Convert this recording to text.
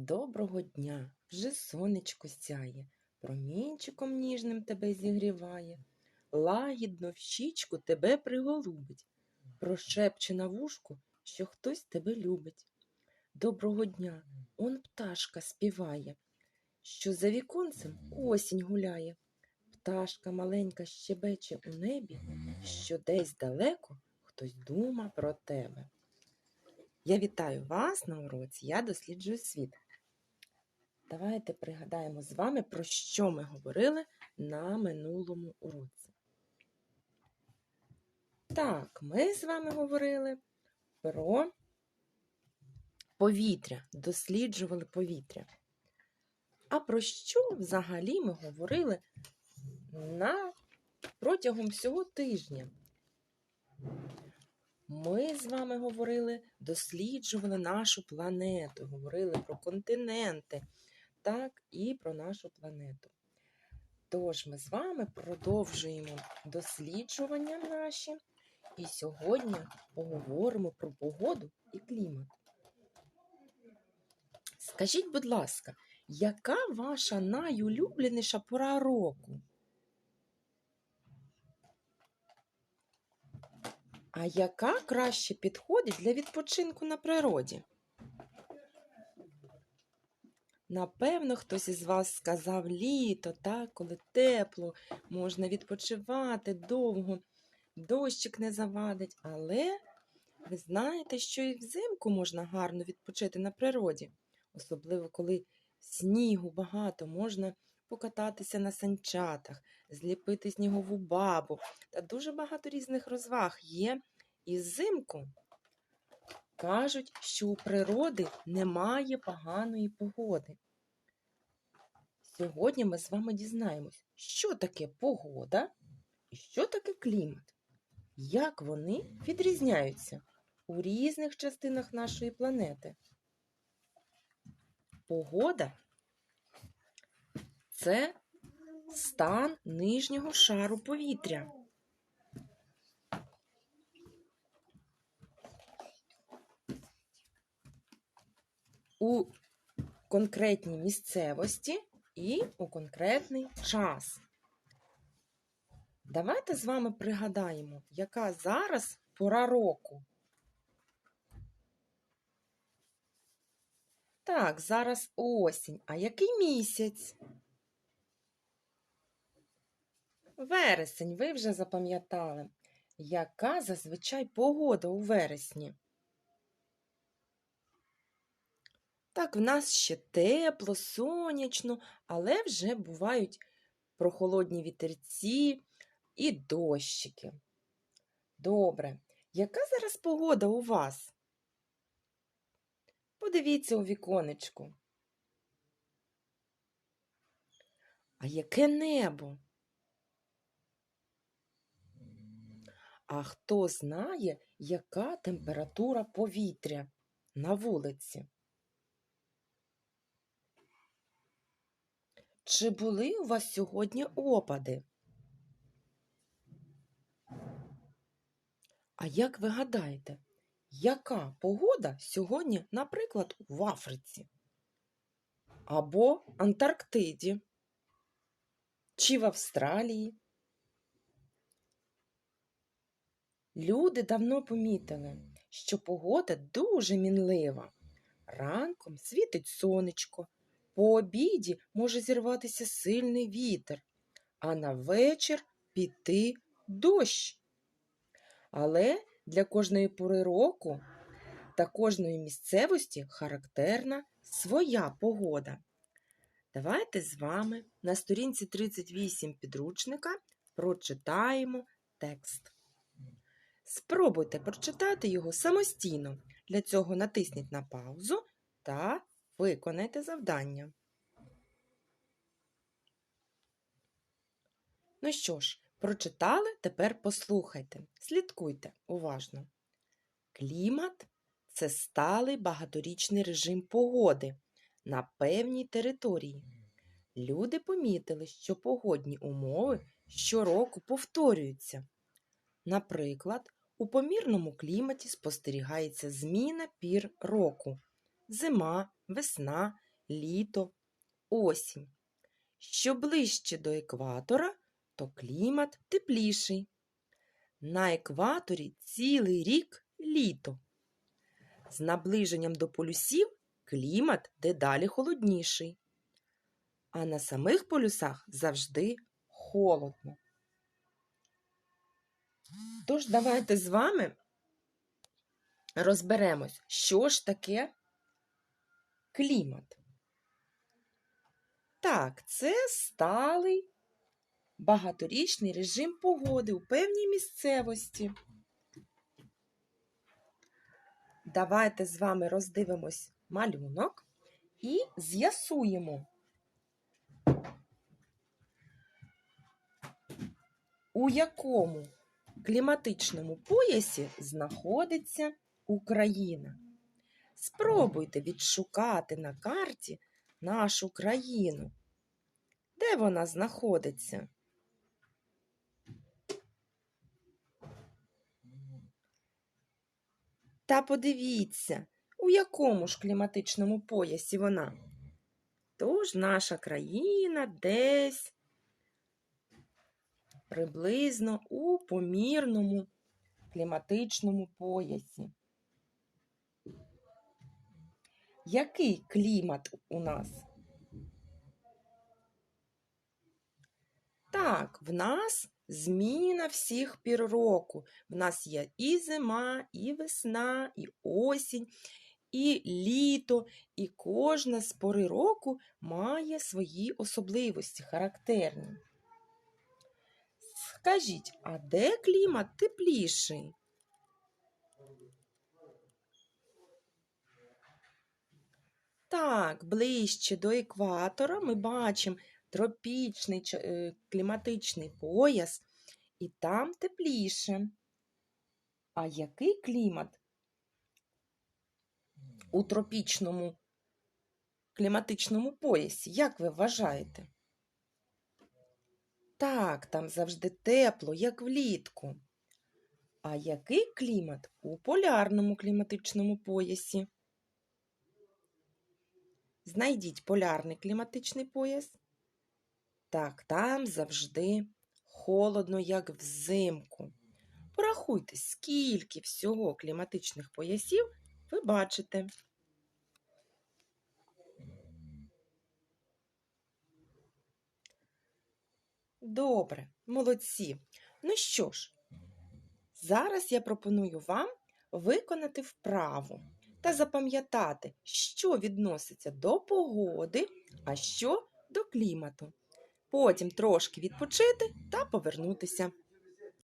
Доброго дня! Вже сонечко сяє, промінчиком ніжним тебе зігріває, лагідно в щічку тебе приголубить, прошепче на вушку, що хтось тебе любить. Доброго дня! Он пташка співає, що за віконцем осінь гуляє. Пташка маленька щебече у небі, що десь далеко хтось дума про тебе. Я вітаю вас на уроці, я досліджую світ. Давайте пригадаємо з вами, про що ми говорили на минулому уроці. Так, ми з вами говорили про повітря, досліджували повітря. А про що взагалі ми говорили на протягом всього тижня? Ми з вами говорили, досліджували нашу планету, говорили про континенти, так і про нашу планету. Тож ми з вами продовжуємо досліджування наші, і сьогодні поговоримо про погоду і клімат. Скажіть, будь ласка, яка ваша найулюбленіша пора року? А яка краще підходить для відпочинку на природі? Напевно, хтось із вас сказав літо, так, коли тепло, можна відпочивати довго, дощик не завадить, але ви знаєте, що і взимку можна гарно відпочити на природі, особливо коли снігу багато, можна покататися на санчатах, зліпити снігову бабу та дуже багато різних розваг є і взимку. Кажуть, що у природи немає поганої погоди. Сьогодні ми з вами дізнаємось, що таке погода і що таке клімат, як вони відрізняються у різних частинах нашої планети. Погода це стан нижнього шару повітря. У конкретній місцевості і у конкретний час. Давайте з вами пригадаємо, яка зараз пора року. Так, зараз осінь. А який місяць? Вересень, ви вже запам'ятали. Яка зазвичай погода у вересні? Так, в нас ще тепло, сонячно, але вже бувають прохолодні вітерці і дощики. Добре, яка зараз погода у вас? Подивіться у віконечку. А яке небо? А хто знає, яка температура повітря на вулиці? Чи були у вас сьогодні опади? А як ви гадаєте, яка погода сьогодні, наприклад, в Африці? Або Антарктиді? Чи в Австралії? Люди давно помітили, що погода дуже мінлива. Ранком світить сонечко, по обіді може зірватися сильний вітер, а на вечір піти дощ. Але для кожної пори року та кожної місцевості характерна своя погода. Давайте з вами на сторінці 38 підручника прочитаємо текст. Спробуйте прочитати його самостійно. Для цього натисніть на паузу та виконайте завдання. Ну що ж, прочитали, тепер послухайте. Слідкуйте уважно. Клімат це сталий багаторічний режим погоди на певній території. Люди помітили, що погодні умови щороку повторюються. Наприклад, у помірному кліматі спостерігається зміна пір року зима, весна, літо, осінь. Що ближче до екватора, то клімат тепліший. На екваторі цілий рік літо. З наближенням до полюсів клімат дедалі холодніший. А на самих полюсах завжди холодно. Тож давайте з вами розберемось, що ж таке клімат. Так, це сталий багаторічний режим погоди у певній місцевості. Давайте з вами роздивимось малюнок і з'ясуємо, у якому кліматичному поясі знаходиться Україна. Спробуйте відшукати на карті нашу країну. Де вона знаходиться? Та подивіться, у якому ж кліматичному поясі вона. Тож наша країна десь приблизно у помірному кліматичному поясі. Який клімат у нас? Так, в нас зміна всіх пір року. В нас є і зима, і весна, і осінь, і літо, і кожна з пори року має свої особливості характерні. Скажіть, а де клімат тепліший? Так, ближче до екватора ми бачимо тропічний е, кліматичний пояс, і там тепліше. А який клімат у тропічному кліматичному поясі? Як ви вважаєте? Так, там завжди тепло, як влітку. А який клімат у полярному кліматичному поясі? Знайдіть полярний кліматичний пояс. Так, там завжди холодно, як взимку. Порахуйте, скільки всього кліматичних поясів ви бачите. Добре, молодці. Ну що ж, зараз я пропоную вам виконати вправу та запам'ятати, що відноситься до погоди, а що до клімату. Потім трошки відпочити та повернутися.